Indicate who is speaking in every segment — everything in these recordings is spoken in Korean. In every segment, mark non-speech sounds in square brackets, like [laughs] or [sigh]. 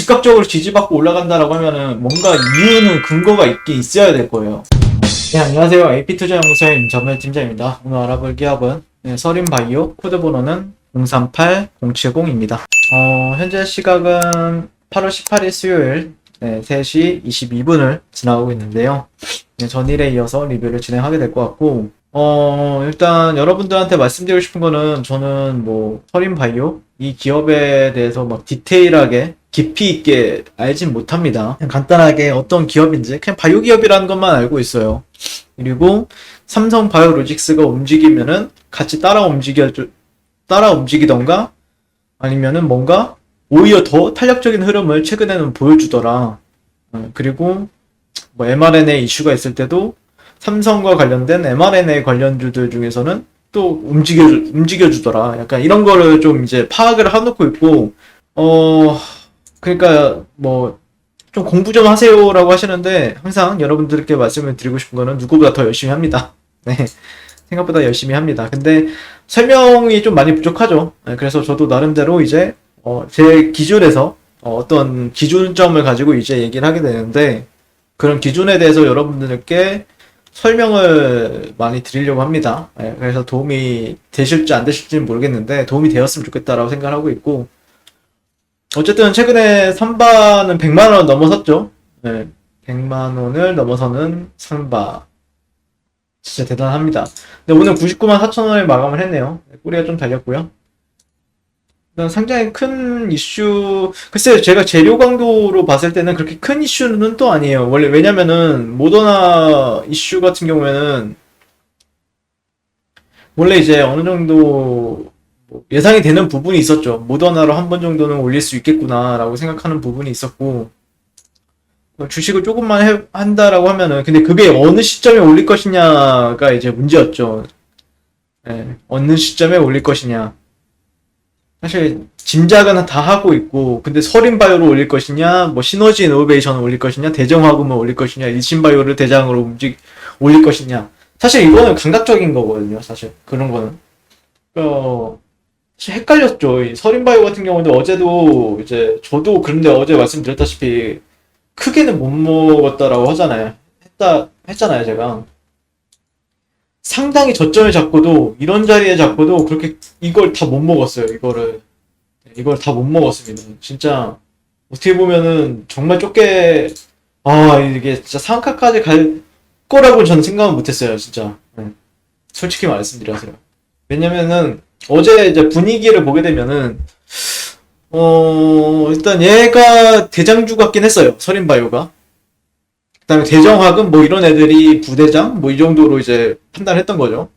Speaker 1: 즉각적으로 지지받고 올라간다라고 하면은 뭔가 이유는 근거가 있긴 있어야 될 거예요. 네, 안녕하세요. AP투자연구소의 임정열 팀장입니다. 오늘 알아볼 기업은 네, 서린바이오, 코드 번호는 038070입니다. 어, 현재 시각은 8월 18일 수요일 네, 3시 22분을 지나고 있는데요. 네, 전일에 이어서 리뷰를 진행하게 될 것 같고, 어, 일단 여러분들한테 말씀드리고 싶은 거는 저는 뭐, 서린바이오, 이 기업에 대해서 막 디테일하게 깊이 있게 알진 못합니다. 그냥 간단하게 어떤 기업인지 그냥 바이오 기업이라는 것만 알고 있어요. 그리고 삼성 바이오로직스가 움직이면은 같이 따라 움직여 따라 움직이던가 아니면은 뭔가 오히려 더 탄력적인 흐름을 최근에는 보여주더라. 어, 그리고 뭐 mRNA 이슈가 있을 때도 삼성과 관련된 mRNA 관련주들 중에서는 또 움직여 움직여 주더라. 약간 이런 거를 좀 이제 파악을 해놓고 있고 어 그러니까 뭐 좀 공부 좀 하세요라고 하시는데 항상 여러분들께 말씀을 드리고 싶은 거는 누구보다 더 열심히 합니다. [laughs] 네. 생각보다 열심히 합니다. 근데 설명이 좀 많이 부족하죠. 네, 그래서 저도 나름대로 이제 어, 제 기준에서 어, 떤 기준점을 가지고 이제 얘기를 하게 되는데 그런 기준에 대해서 여러분들께 설명을 많이 드리려고 합니다. 네, 그래서 도움이 되실지 안 되실지는 모르겠는데 도움이 되었으면 좋겠다라고 생각하고 있고 어쨌든 최근에 선바는 100만 원 넘어섰죠. 네, 100만 원을 넘어서는 선바 진짜 대단합니다. 근데 오늘 99만 4천 원에 마감을 했네요. 꼬리가 좀 달렸고요. 일단 상당히 큰 이슈, 글쎄요, 제가 재료 강도로 봤을 때는 그렇게 큰 이슈는 또 아니에요. 원래, 왜냐면은, 모더나 이슈 같은 경우에는, 원래 이제 어느 정도 뭐 예상이 되는 부분이 있었죠. 모더나로 한 번 정도는 올릴 수 있겠구나라고 생각하는 부분이 있었고, 뭐 주식을 조금만 해, 한다라고 하면은, 근데 그게 어느 시점에 올릴 것이냐가 이제 문제였죠. 예, 어느 시점에 올릴 것이냐. 사실 짐작은 다 하고 있고 근데 서린바이오로 올릴 것이냐 뭐 시너지 이노베이션을 올릴 것이냐 대정화금을 올릴 것이냐 일신바이오를 대장으로 움직 올릴 것이냐 사실 이거는 감각적인 거거든요 사실 그런 거는 어 헷갈렸죠 이 서린바이오 같은 경우도 어제도 이제 저도 그런데 어제 말씀드렸다시피 크게는 못 먹었다라고 하잖아요 했다 했잖아요 제가 상당히 저점을 잡고도 이런 자리에 잡고도 그렇게 이걸 다 못 먹었어요. 이거를 이걸 다 못 먹었습니다. 진짜 어떻게 보면은 정말 좁게 아 이게 진짜 상카까지 갈 거라고 저는 생각은 못했어요. 진짜 네. 솔직히 말씀드려서요. 왜냐면은 어제 이제 분위기를 보게 되면은 어 일단 얘가 대장주 같긴 했어요. 서린바이오가 그다음에 대정학은 뭐 이런 애들이 부대장 뭐 이 정도로 이제 판단했던 거죠.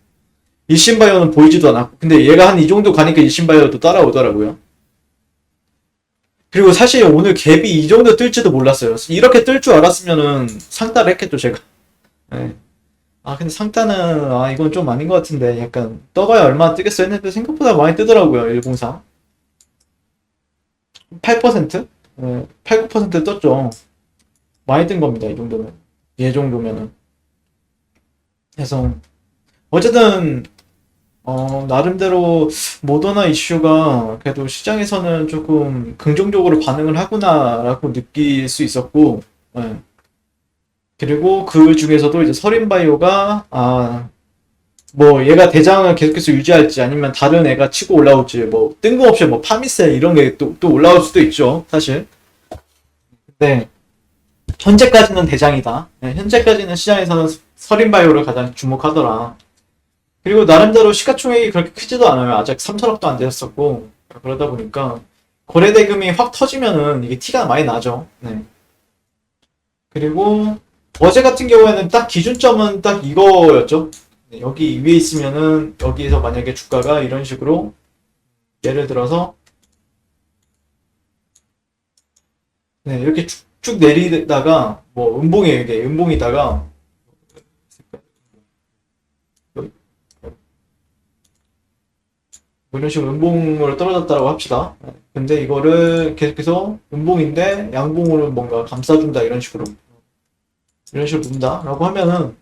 Speaker 1: 일신바이오는 보이지도 않았고 근데 얘가 한 이 정도 가니까 일신바이오도 따라오더라고요. 그리고 사실 오늘 갭이 이 정도 뜰지도 몰랐어요. 이렇게 뜰 줄 알았으면은 상따를 했겠죠 제가. 네. 아 근데 상따는 아 이건 좀 아닌 것 같은데 약간 떠가야 얼마나 뜨겠어 했는데 생각보다 많이 뜨더라고요 103. 8%? 네, 8, 9% 떴죠. 많이 뜬 겁니다. 이 정도면. 얘 정도면은. 그래서 어쨌든 어, 나름대로 모더나 이슈가 그래도 시장에서는 조금 긍정적으로 반응을 하구나라고 느낄 수 있었고, 예. 그리고 그 중에서도 이제 서린바이오가, 아, 뭐 얘가 대장을 계속해서 유지할지 아니면 다른 애가 치고 올라올지, 뭐 뜬금없이 뭐 파미셀 이런 게 또, 또 올라올 수도 있죠, 사실. 네. 현재까지는 대장이다. 네, 현재까지는 시장에서는 서린바이오를 가장 주목하더라. 그리고 나름대로 시가총액이 그렇게 크지도 않아요. 아직 3천억도 안 되었었고 그러다 보니까 거래 대금이 확 터지면은 이게 티가 많이 나죠. 네. 그리고 어제 같은 경우에는 딱 기준점은 딱 이거였죠. 네, 여기 위에 있으면은 여기에서 만약에 주가가 이런 식으로 예를 들어서 네, 이렇게 쭉, 쭉 내리다가 뭐 음봉에 이게 음봉이다가 뭐 이런 식으로 음봉으로 떨어졌다고 합시다. 네, 근데 이거를 계속해서 음봉인데 양봉으로 뭔가 감싸준다 이런 식으로 이런 식으로 본다라고 하면은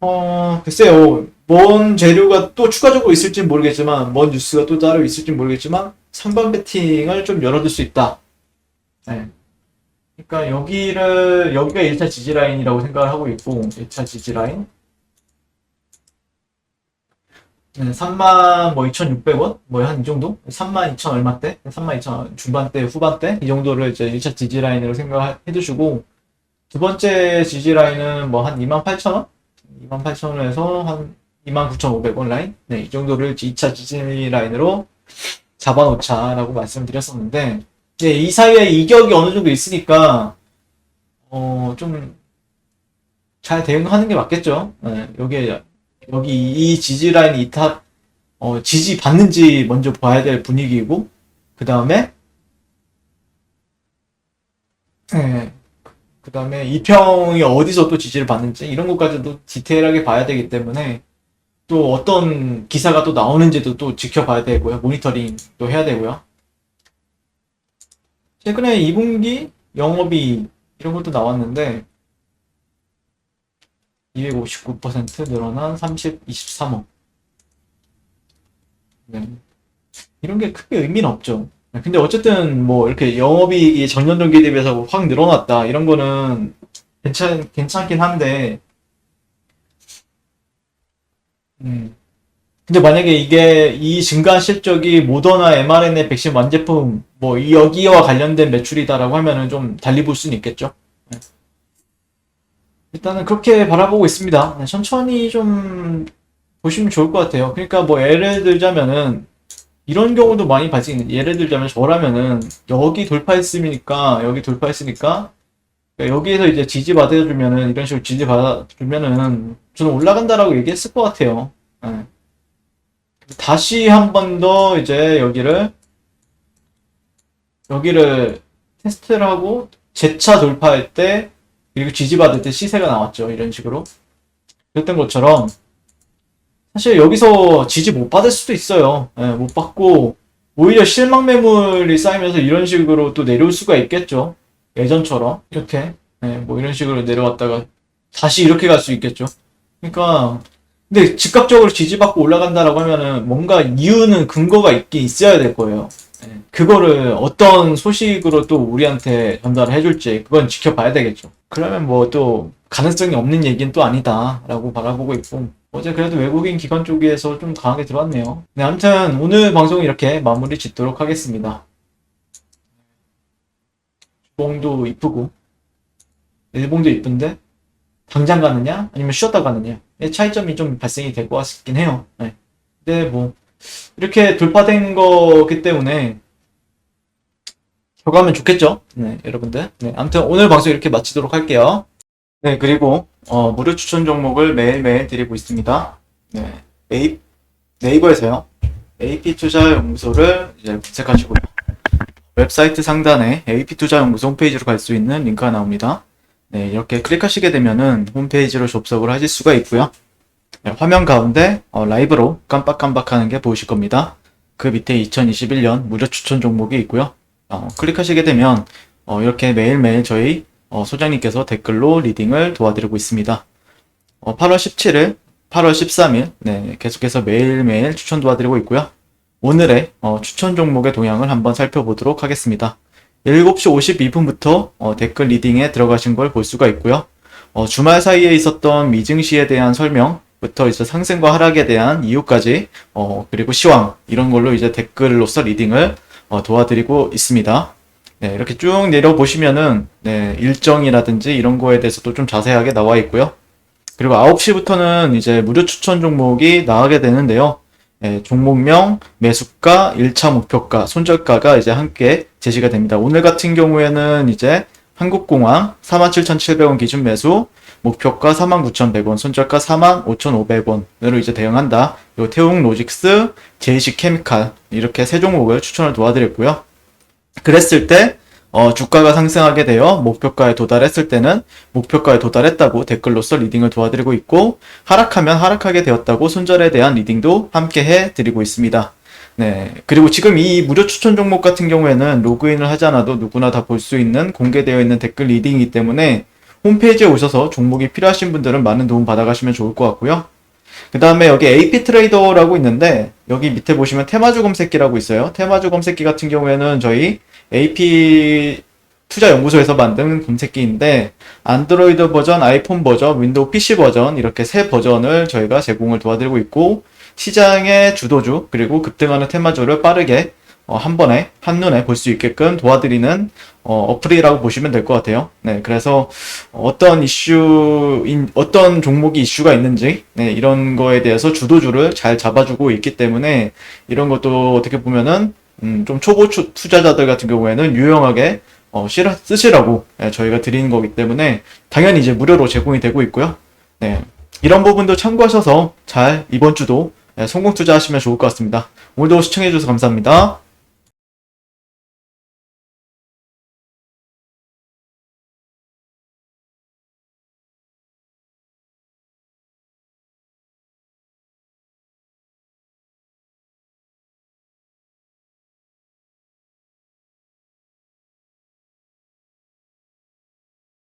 Speaker 1: 어 글쎄요. 뭔 재료가 또 추가적으로 있을지 모르겠지만 뭔 뉴스가 또 따로 있을지 모르겠지만 상반 베팅을 좀 열어둘 수 있다. 네. 그러니까 여기를 여기가 1차 지지 라인이라고 생각을 하고 있고 1차 지지 라인. 네, 3만 뭐 2,600원? 뭐 한 이 정도? 3만 2천 얼마 대 3만 2천 중반대 후반대? 이 정도를 이제 1차 지지 라인으로 생각해 주시고 두 번째 지지 라인은 뭐 한 2만 8천 원 2만 8천 원에서 한 2만 9,500원 라인 네, 이 정도를 2차 지지 라인으로 잡아놓자라고 말씀드렸었는데 예, 이 사이에 이격이 어느 정도 있으니까 어, 좀 잘 대응하는 게 맞겠죠. 예, 여기에 여기 이 지지 라인 이탑 어, 지지 받는지 먼저 봐야 될 분위기이고 그 다음에 예, 그 다음에 이평이 어디서 또 지지를 받는지 이런 것까지도 디테일하게 봐야 되기 때문에 또 어떤 기사가 또 나오는지도 또 지켜봐야 되고요. 모니터링도 해야 되고요. 최근에 2분기 영업이 이런 것도 나왔는데 259% 늘어난 30, 23억. 네. 이런 게 크게 의미는 없죠. 네, 근데 어쨌든 뭐 이렇게 영업이익이 전년 동기 대비해서 확 늘어났다 이런 거는 괜찮 괜찮긴 한데 음. 근데 만약에 이게 이 증가한 실적이 모더나 mRNA 백신 완제품 뭐 이- 여기와 관련된 매출이다라고 하면은 좀 달리 볼 수는 있겠죠. 네. 일단은 그렇게 바라보고 있습니다. 네, 천천히 좀 보시면 좋을 것 같아요. 그러니까 뭐 예를 들자면은 이런 경우도 많이 발생. 예를 들자면 저라면은 여기 돌파했으니까 여기 돌파했으니까 그러니까 여기에서 이제 지지 받아주면은 이런 식으로 지지 받아주면은 저는 올라간다라고 얘기했을 것 같아요. 네. 다시 한 번 더 이제 여기를 여기를 테스트를 하고 재차 돌파할 때 그리고 지지받을 때 시세가 나왔죠. 이런 식으로. 그랬던 것처럼 사실 여기서 지지 못 받을 수도 있어요. 예, 못 받고 오히려 실망 매물이 쌓이면서 이런 식으로 또 내려올 수가 있겠죠. 예전처럼 이렇게 예, 뭐 이런 식으로 내려왔다가 다시 이렇게 갈 수 있겠죠. 그러니까 근데 즉각적으로 지지받고 올라간다라고 하면은 뭔가 이유는 근거가 있긴 있어야 될 거예요. 예, 그거를 어떤 소식으로 또 우리한테 전달을 해줄지 그건 지켜봐야 되겠죠. 그러면 뭐 또 가능성이 없는 얘기는 또 아니다라고 바라보고 있고 어제 그래도 외국인 기관 쪽에서 좀 강하게 들어왔네요. 네, 아무튼 오늘 방송 이렇게 마무리 짓도록 하겠습니다. 주봉도 이쁘고 일봉도 이쁜데 당장 가느냐 아니면 쉬었다 가느냐 의 차이점이 좀 발생이 될 것 같긴 해요. 네. 근데 뭐 이렇게 돌파된 거기 때문에 저가면 좋겠죠. 네, 여러분들. 네, 아무튼 오늘 방송 이렇게 마치도록 할게요. 네, 그리고 어, 무료 추천 종목을 매일매일 드리고 있습니다. 네, 네이, 네이버에서요. AP투자연구소를 이제 검색하시고요. 웹사이트 상단에 AP투자연구소 홈페이지로 갈 수 있는 링크가 나옵니다. 네, 이렇게 클릭하시게 되면은 홈페이지로 접속을 하실 수가 있고요. 네, 화면 가운데 어, 라이브로 깜빡깜빡하는 게 보이실 겁니다. 그 밑에 2021년 무료 추천 종목이 있고요. 어, 클릭하시게 되면 어, 이렇게 매일매일 저희 어, 소장님께서 댓글로 리딩을 도와드리고 있습니다. 어, 8월 17일, 8월 13일 네, 계속해서 매일매일 추천 도와드리고 있고요. 오늘의 어, 추천 종목의 동향을 한번 살펴보도록 하겠습니다. 7시 52분부터 어, 댓글 리딩에 들어가신 걸 볼 수가 있고요. 어, 주말 사이에 있었던 미증시에 대한 설명부터 이제 상승과 하락에 대한 이유까지 어, 그리고 시황 이런 걸로 이제 댓글로서 리딩을 어, 도와드리고 있습니다. 네, 이렇게 쭉 내려보시면은 네, 일정이라든지 이런 거에 대해서도 좀 자세하게 나와 있고요. 그리고 9시부터는 이제 무료 추천 종목이 나가게 되는데요. 네, 종목명, 매수가, 1차 목표가, 손절가가 이제 함께 제시가 됩니다. 오늘 같은 경우에는 이제 한국공항 47,700원 기준 매수, 목표가 49,100원, 손절가 45,500원으로 이제 대응한다. 요 태웅 로직스, 제이시 케미칼 이렇게 세 종목을 추천을 도와드렸고요. 그랬을 때 어, 주가가 상승하게 되어 목표가에 도달했을 때는 목표가에 도달했다고 댓글로서 리딩을 도와드리고 있고 하락하면 하락하게 되었다고 손절에 대한 리딩도 함께 해드리고 있습니다. 네. 그리고 지금 이 무료 추천 종목 같은 경우에는 로그인을 하지 않아도 누구나 다 볼 수 있는 공개되어 있는 댓글 리딩이기 때문에 홈페이지에 오셔서 종목이 필요하신 분들은 많은 도움 받아가시면 좋을 것 같고요. 그 다음에 여기 AP 트레이더라고 있는데 여기 밑에 보시면 테마주 검색기라고 있어요. 테마주 검색기 같은 경우에는 저희 AP 투자연구소에서 만든 검색기인데 안드로이드 버전, 아이폰 버전, 윈도우 PC 버전 이렇게 세 버전을 저희가 제공을 도와드리고 있고 시장의 주도주 그리고 급등하는 테마주를 빠르게 어, 한 번에 한눈에 볼 수 있게끔 도와드리는 어, 어플이라고 보시면 될 것 같아요. 네, 그래서 어떤 이슈인 어떤 종목이 이슈가 있는지 네, 이런 거에 대해서 주도주를 잘 잡아주고 있기 때문에 이런 것도 어떻게 보면은 음, 좀 초보 추- 투자자들 같은 경우에는 유용하게 어, 쓰시라고 예, 저희가 드리는 거기 때문에 당연히 이제 무료로 제공이 되고 있고요. 네, 이런 부분도 참고하셔서 잘 이번 주도 예, 성공 투자하시면 좋을 것 같습니다. 오늘도 시청해주셔서 감사합니다.